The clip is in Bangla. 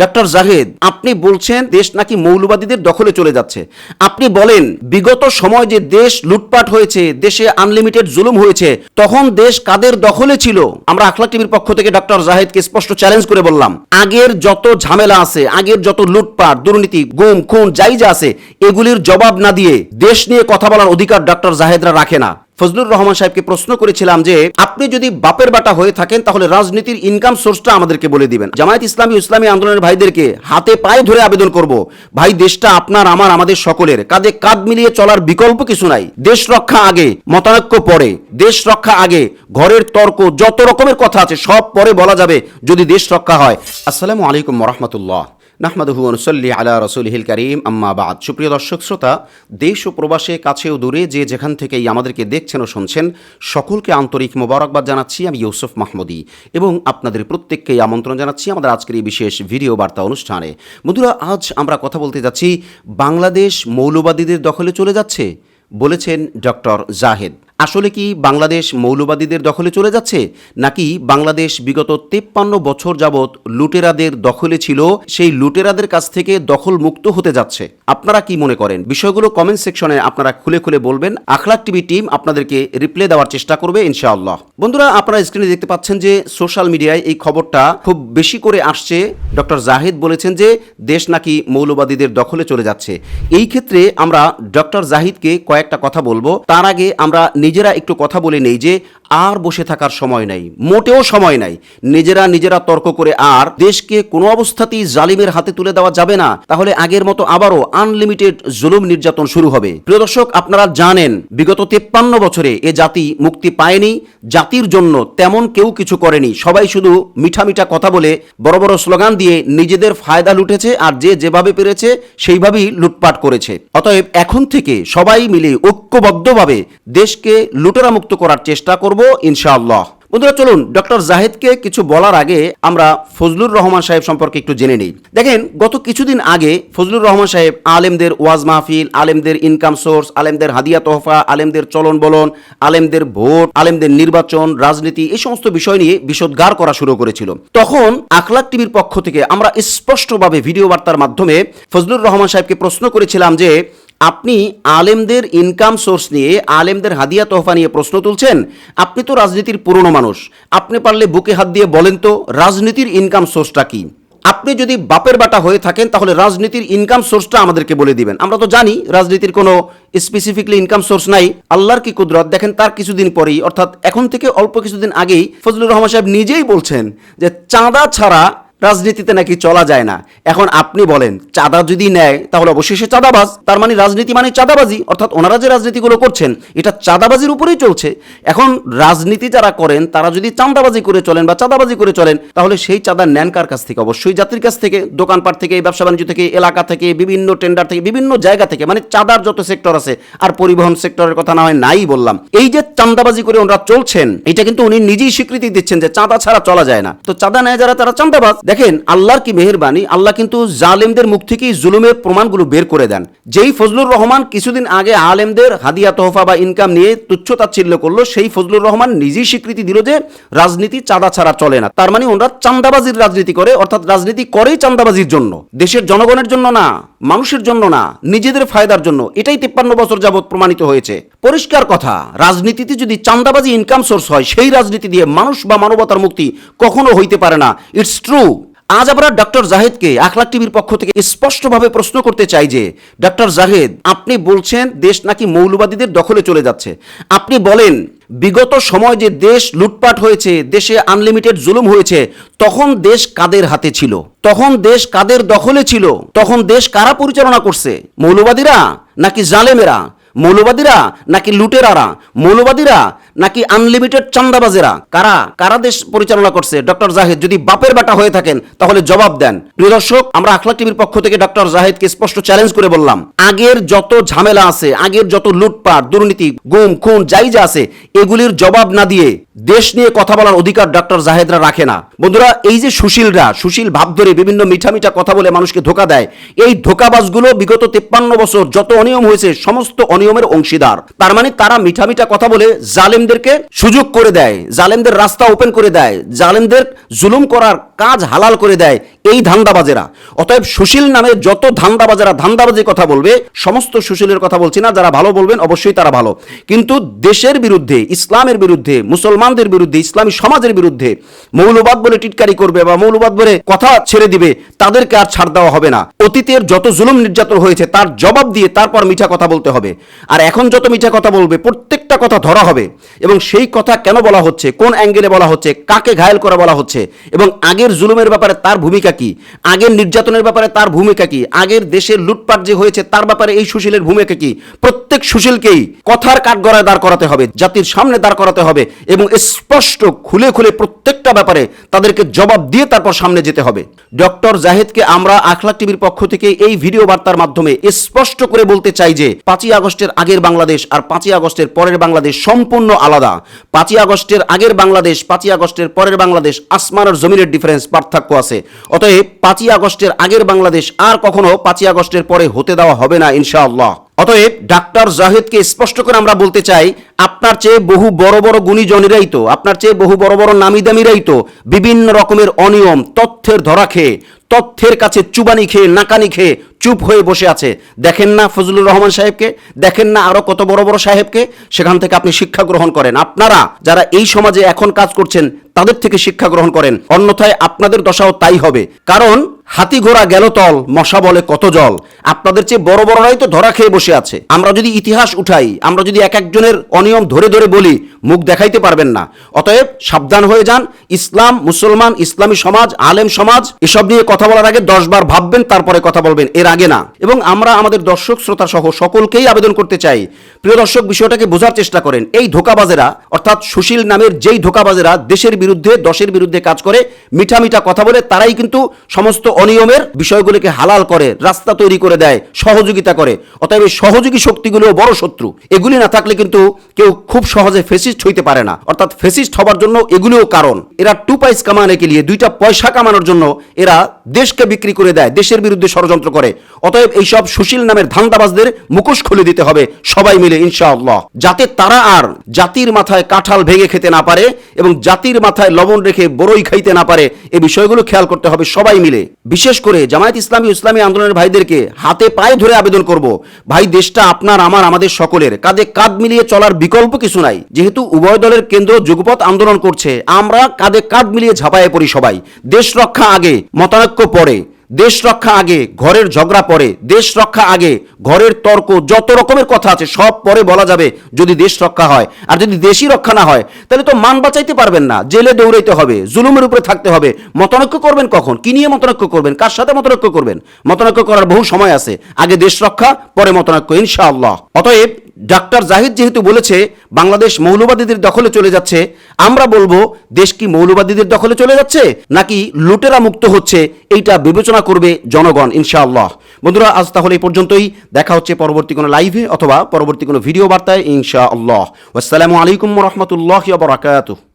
ডক্টর জাহেদ, আপনি বলছেন দেশ নাকি মৌলবাদীদের দখলে চলে যাচ্ছে। আপনি বলেন, বিগত সময় যে দেশ লুটপাট হয়েছে, দেশে আনলিমিটেড জুলুম হয়েছে, তখন দেশ কাদের দখলে ছিল? আমরা আখলা টিভির পক্ষ থেকে ডক্টর জাহেদকে স্পষ্ট চ্যালেঞ্জ করে বললাম, আগের যত ঝামেলা আছে, আগের যত লুটপাট, দুর্নীতি, গুম, খুন, যাই যা আছে, এগুলির জবাব না দিয়ে দেশ নিয়ে কথা বলার অধিকার ডক্টর জাহেদরা রাখে না। ফজলুর রহমান সাহেবকে প্রশ্ন করেছিলাম যে, আপনি যদি বাপের বাটা হয়ে থাকেন, তাহলে রাজনীতির ইনকাম সোর্সটা আমাদেরকে বলে দিবেন। জামায়াত ইসলামী ইসলামী আন্দোলনের ভাইদেরকে হাতে পায়ে ধরে আবেদন করব। ভাই, দেশটা আপনার, আমার, আমাদের সকলের। কাঁধে কাঁধ মিলিয়ে চলার বিকল্প কিছু নাই। দেশ রক্ষা আগে, মতানৈক্য পরে। দেশ রক্ষা আগে, ঘরের তর্ক, যত রকমের কথা আছে, সব পরে বলা যাবে যদি দেশ রক্ষা হয়। আসসালামু আলাইকুম রহমতুল্লাহ। নাহমাদহু অনুসল্লি আলা রসুলহিল করিম, আম্মা বাদ। সুপ্রিয় দর্শক, শ্রোতা, দেশ ও প্রবাসে কাছে ও দূরে যে যেখান থেকেই আমাদেরকে দেখছেন ও শুনছেন, সকলকে আন্তরিক মোবারকবাদ জানাচ্ছি। আমি ইউসুফ মাহমুদি এবং আপনাদের প্রত্যেককেই আমন্ত্রণ জানাচ্ছি আমাদের আজকের এই বিশেষ ভিডিও বার্তা অনুষ্ঠানে। বন্ধুরা, আজ আমরা কথা বলতে যাচ্ছি বাংলাদেশ মৌলবাদীদের দখলে চলে যাচ্ছে, বলেছেন ডক্টর জাহেদ। আসলে কি বাংলাদেশ মৌলবাদীদের দখলে চলে যাচ্ছে? নাকি বাংলাদেশ বিগত তেপ্পান্ন বছর যাবৎ লুটেরাদের দখলে ছিল, সেই লুটেরাদের কাছ থেকে দখল মুক্ত হতে যাচ্ছে? আপনারা কি মনে করেন? বিষয়গুলো কমেন্ট সেকশনে আপনারা খুলে খুলে বলবেন। আখলাক টিভি টিম আপনাদেরকে রিপ্লে দেওয়ার চেষ্টা করবে, ইনশাআল্লাহ। বন্ধুরা, আপনারা স্ক্রিনে দেখতে পাচ্ছেন যে সোশ্যাল মিডিয়ায় এই খবরটা খুব বেশি করে আসছে। ডক্টর জাহিদ বলেছেন যে দেশ নাকি মৌলবাদীদের দখলে চলে যাচ্ছে। এই ক্ষেত্রে আমরা ডক্টর জাহিদকে কয়েকটা কথা বলব। তার আগে আমরা নিজেরা একটু কথা বলে নেই যে আর বসে থাকার সময় নাই, মোটেও সময় নাই। নিজেরা নিজেরা তর্ক করে আর দেশকে কোনো অবস্থাতেই জালিমের হাতে তুলে দেওয়া যাবে না। তাহলে আগের মতো আবারও আনলিমিটেড জুলুম নির্যাতন শুরু হবে। প্রিয় দর্শক, আপনারা জানেন, বিগত তেপ্পান্ন বছরে এ জাতি মুক্তি পায়নি, জাতির জন্য তেমন কেউ কিছু করেনি। সবাই শুধু মিঠা মিঠা কথা বলে বড় বড় স্লোগান দিয়ে নিজেদের ফায়দা লুটেছে আর যে যেভাবে পেরেছে সেইভাবেই লুটপাট করেছে। অতএব এখন থেকে সবাই মিলে ঐক্যবদ্ধভাবে দেশকে লুটেরা মুক্ত করার চেষ্টা করব, ইনশাআল্লাহ। বন্ধুরা, চলুন, ডক্টর জাহেদকে কিছু বলার আগে আমরা ফজলুর রহমান সাহেব সম্পর্কে একটু জেনে নিই। দেখেন, গত কিছুদিন আগে ফজলুর রহমান সাহেব আলেমদের ওয়াজ মাহফিল, আলেমদের ইনকাম সোর্স আলেমদের হাদিয়া তোহফা, আলেমদের চলন বলন, আলেমদের ভোট, আলেমদের নির্বাচন, রাজনীতি, এই সমস্ত বিষয় নিয়ে বিষোদ্গার করা শুরু করেছিল। তখন আখলাক টিভির পক্ষ থেকে আমরা স্পষ্টভাবে ভিডিও বার্তার মাধ্যমে ফজলুর রহমান সাহেবকে প্রশ্ন করেছিলাম যে আপনি আলেমদের ইনকাম সোর্স নিয়ে, আলেমদের হাদিয়া তোহফা নিয়ে প্রশ্ন তুলছেন, আপনি তো রাজনীতির পুরনো মানুষ। আপনি পারলে বুকে হাত দিয়ে বলেন তো, রাজনীতির ইনকাম সোর্সটা কি? আপনি যদি বাপের বাটা হয়ে থাকেন, তাহলে রাজনীতির ইনকাম সোর্সটা আমাদেরকে বলে দিবেন। আমরা তো জানি রাজনীতির কোনো স্পেসিফিকলি ইনকাম সোর্স নাই। আল্লাহর কি কুদরত? দেখেন তার কিছুদিন পরেই, অর্থাৎ এখন থেকে অল্প কিছুদিন আগেই ফজলুর রহমান সাহেব নিজেই বলছেন যে চাঁদা ছাড়া রাজনীতিতে নাকি চলা যায় না। এখন আপনি বলেন, চাঁদা যদি নেয়, তাহলে অবশ্যই সে চাঁদাবাজ। তার মানে রাজনীতি মানে চাঁদাবাজি, অর্থাৎ ওনারা যে রাজনীতিগুলো করছেন, এটা চাঁদাবাজির উপরেই চলছে। এখন রাজনীতি যারা করেন, তারা যদি চাঁদাবাজি করে চলেন বা চাঁদাবাজি করে চলেন, তাহলে সেই চাঁদা নেন কার কাছ থেকে? অবশ্যই জাতির কাছ থেকে, দোকানপাট থেকে, ব্যবসা বাণিজ্য থেকে, এলাকা থেকে, বিভিন্ন টেন্ডার থেকে, বিভিন্ন জায়গা থেকে। মানে চাঁদার যত সেক্টর আছে, আর পরিবহন সেক্টরের কথা না হয়, নাই বললাম। এই যে চাঁদাবাজি করে ওনারা চলছেন, এটা কিন্তু উনি নিজেই স্বীকৃতি দিচ্ছেন যে চাঁদা ছাড়া চলা যায় না। তো চাঁদা নেয় যারা, তারা চাঁদাবাজ। দেখেন, আল্লাহর কি মেহরবানি? আল্লাহ কিন্তু জালেমদের মুখ থেকেই জুলুমের প্রমাণগুলো বের করে দেন। যেই ফজলুর রহমান কিছুদিন আগে আলেমদের হাদিয়া, তোহফা বা ইনকাম নিয়ে তুচ্ছ তাচ্ছিল্য করল, সেই ফজলুর রহমান নিজেই স্বীকৃতি দিল যে রাজনীতি চাঁদা ছাড়া চলে না। তার মানে ওনারা চান্দাবাজির রাজনীতি করে, অর্থাৎ রাজনীতি করেই চান্দাবাজির জন্য। দেশের জনগণের জন্য না। মানুষের জন্য না, নিজেদের ফায়দার জন্য। এটাই তিপ্পান্ন বছর যাবৎ প্রমাণিত হয়েছে। পরিষ্কার কথা, রাজনীতিতে যদি চান্দাবাজি ইনকাম সোর্স হয়, সেই রাজনীতি দিয়ে মানুষ বা মানবতার মুক্তি কখনো হইতে পারে না। ইটস ট্রু আজ আমরা ডক্টর জাহেদকে আখলাক টিভির পক্ষ থেকে স্পষ্টভাবে প্রশ্ন করতে চাই যে, ডক্টর জাহেদ, আপনি বলছেন দেশ নাকি মৌলবাদীদের দখলে চলে যাচ্ছে। আপনি বলেন, বিগত সময় যে দেশ লুটপাট হয়েছে, দেশে আনলিমিটেড জুলুম হয়েছে, তখন দেশ কাদের হাতে ছিল? তখন দেশ কাদের দখলে ছিল? তখন দেশ কারা পরিচালনা করছে? মৌলবাদীরা নাকি জালেমেরা? মৌলবাদীরা নাকি লুটেরারা? মৌলবাদীরা নাকি আনলিমিটেড চান্দাবাজেরা? কারা? কারা দেশ পরিচালনা করছে? ডক্টর জাহেদ, যদি বাপের বেটা হয়ে থাকেন, তাহলে জবাব দেন। প্রিয় দর্শক, আমরা আখলা টিভির পক্ষ থেকে ডক্টর জাহেদকে স্পষ্ট চ্যালেঞ্জ করে বললাম। আগের যত ঝামেলা আছে, আগের যত লুটপাট, দুর্নীতি, গুম, খুন, যাই যা আছে, এগুলির জবাব না দিয়ে দেশ নিয়ে কথা বলার অধিকার ডক্টর জাহেদরা রাখে না। বন্ধুরা, এই যে সুশীলরা, সুশীল ভাব ধরে বিভিন্ন মিঠা মিঠা কথা বলে মানুষকে ধোকা দেয়, এই ধোকাবাজগুলো বিগত তেপ্পান্ন বছর যত অনিয়ম হয়েছে, সমস্ত অনিয়মের অংশীদার। তার মানে তারা মিঠা মিঠা কথা বলে জালেম জালেমদেরকে সুযোগ করে দেয়, জালেমদের রাস্তা ওপেন করে দেয়, জালেমদের জুলুম করার কাজ হালাল করে দেয় এই ধান্দাবাজেরা। অতএব সুশীল নামে যত ধান্দাবাজেরা ধান্দাবাজির কথা বলবে, সমস্ত সুশীলের কথা বলছি না, যারা ভালো বলবেন অবশ্যই তারা ভালো। কিন্তু দেশের বিরুদ্ধে, ইসলামের বিরুদ্ধে, মুসলমানদের বিরুদ্ধে, ইসলামী সমাজের বিরুদ্ধে মৌলবাদ বলে টিটকারি করবে বা মৌলবাদ বলে কথা ছেড়ে দিবে, তাদেরকে আর ছাড় দেওয়া হবে না। অতীতের যত জুলুম নির্যাতন হয়েছে, তার জবাব দিয়ে তারপর মিঠা কথা বলতে হবে। আর এখন যত মিঠা কথা বলবে, প্রত্যেকটা কথা ধরা হবে। এবং সেই কথা কেন বলা হচ্ছে? কোন অ্যাঙ্গেলে বলা হচ্ছে? কাকে ঘায়েল করে বলা হচ্ছে? এবং আগের জুলুমের ব্যাপারে তার ভূমিকা কি? আগের নির্যাতনের ব্যাপারে তার ভূমিকা কি? আগের দেশের লুটপাট যে হয়েছে তার ব্যাপারে এই সুশীলের ভূমিকা কি? প্রত্যেক সুশীলকেই কথার কাঠগড়ায় দাঁড় করাতে হবে, জাতির সামনে দাঁড় করাতে হবে এবং স্পষ্ট খুলে খুলে প্রত্যেকটা ব্যাপারে তাদেরকে জবাব দিয়ে তারপর সামনে যেতে হবে। ডক্টর জাহেদকে আমরা আখলা টিভির পক্ষ থেকে এই ভিডিও বার্তার মাধ্যমে স্পষ্ট করে বলতে চাই যে, পাঁচই আগস্টের আগের বাংলাদেশ আর পাঁচই আগস্টের পরের বাংলাদেশ সম্পূর্ণ আলাদা। পাঁচই আগস্টের আগের বাংলাদেশ, পাঁচই আগস্টের পরের বাংলাদেশ, আসমান আর জমিনের ডিফারেন্স পার্থক্য আছে। অতএব পাঁচই আগস্টের আগের বাংলাদেশ আর কখনো পাঁচই আগস্টের পরে হতে দেওয়া হবে না, ইনশাআল্লাহ। অতএব ডাক্তার জাহেদকে স্পষ্ট করে আমরা বলতে চাই, আপনার চেয়ে বহু বড় বড় গুণীজনেরাই তো, আপনার চেয়ে বহু বড় বড় নামি দামিরাই তো বিভিন্ন রকমের অনিয়ম, তথ্যের ধরা খেয়ে, তথ্যের কাছে চুবানি খেয়ে, নাকানি খেয়ে চুপ হয়ে বসে আছে। দেখেন না ফজলুর রহমান সাহেবকে, দেখেন না আরও কত বড় বড় সাহেবকে, সেখান থেকে আপনি শিক্ষা গ্রহণ করেন। আপনারা যারা এই সমাজে এখন কাজ করছেন, তাদের থেকে শিক্ষা গ্রহণ করেন। অন্যথায় আপনাদের দশাও তাই হবে। কারণ হাতি ঘোড়া গেল তল, মশা বলে কত জল। আপনাদের চেয়ে বড় বড়রাই তো ধরা খেয়ে বসে আছে। আমরা যদি ইতিহাস উঠাই, আমরা যদি এক একজনের অনিয়ম ধরে ধরে বলি, মুখ দেখাইতে পারবেন না। অতএব সাবধান হয়ে যান। ইসলাম, মুসলমান, ইসলামী সমাজ, আলেম সমাজ, এসব নিয়ে কথা বলার আগে দশ বার ভাববেন, তারপরে কথা বলবেন। এর আগে না। এবং আমরা আমাদের দর্শক শ্রোতা সহ সকলকেই আবেদন করতে চাই, প্রিয় দর্শক, বিষয়টাকে বোঝার চেষ্টা করেন। এই ধোকাবাজেরা, অর্থাৎ সুশীল নামের যেই ধোকাবাজেরা দেশের বিরুদ্ধে, দশের বিরুদ্ধে কাজ করে, মিঠা মিঠা কথা বলে, তারাই কিন্তু সমস্ত অনিয়মের বিষয়গুলিকে হালাল করে, রাস্তা তৈরি করে দেয়, সহযোগিতা করে। অতএব এই সহযোগী শক্তিগুলো বড় শত্রু। এগুলি না থাকলে কিন্তু কেউ খুব সহজে ফেসিস্ট হইতে পারে না। অর্থাৎ ফেসিস্ট হবার জন্য এগুলিও কারণ। এরা টু পাইস কামানে কে লিয়ে দুইটা পয়সা কামানোর জন্য এরা দেশকে বিক্রি করে দেয়, দেশের বিরুদ্ধে ষড়যন্ত্র করে। অতএব এইসব সুশীল নামের ধান্দাবাজদের মুখোশ খুলে দিতে হবে সবাই মিলে, ইনশাআল্লাহ। যাতে তারা আর জাতির মাথায় কাঁঠাল ভেঙে খেতে না পারে এবং জাতির মাথায় লবণ রেখে বড়ই খাইতে না পারে এই বিষয়গুলো খেয়াল করতে হবে সবাই মিলে। বিশেষ করে জামায়াত ইসলামী ইসলামী আন্দোলনের ভাইদেরকে হাতে পায়ে ধরে আবেদন করব। ভাই, দেশটা আপনার, আমার, আমাদের সকলের। কাঁধে কাঁধ মিলিয়ে চলার বিকল্প কিছু নাই। যেহেতু উভয় দলের কেন্দ্র যুগপথ আন্দোলন করছে, আমরা কাঁধে কাঁধ মিলিয়ে ঝাঁপায়ে পড়ি সবাই। দেশ রক্ষা আগে, মতানৈক্য পরে। দেশ রক্ষা আগে, ঘরের ঝগড়া পরে, দেশ রক্ষা আগে, ঘরের তর্ক, যত রকমের কথা আছে, সব পরে বলা যাবে যদি দেশ রক্ষা হয়। আর যদি দেশই রক্ষা না হয়, তাহলে তো মান বাঁচাইতে পারবেন না, জেলে দৌড়াইতে হবে, জুলুমের উপরে থাকতে হবে। মতনৈক্য করবেন কখন? কি নিয়ে মতনৈক্য করবেন? কার সাথে মতনৈক্য করবেন? মতনৈক্য করার বহু সময় আছে। আগে দেশ রক্ষা, পরে মতনৈক্য, ইনশাআল্লাহ। অতএব ডাক্তার জাহিদ যেহেতু বলেছে বাংলাদেশ মৌলবাদীদের দখলে চলে যাচ্ছে, আমরা বলব, দেশ কি মৌলবাদীদের দখলে চলে যাচ্ছে, নাকি লুটেরা মুক্ত হচ্ছে, এইটা বিবেচনা করবে জনগণ, ইনশাআল্লাহ। বন্ধুরা, আজ তাহলে এই পর্যন্তই। দেখা হচ্ছে পরবর্তী কোনো লাইভে অথবা পরবর্তী কোনো ভিডিও বার্তায়, ইনশাআল্লাহ। আসসালামু আলাইকুম রহমতুল্লাহ বারাকাতুহ।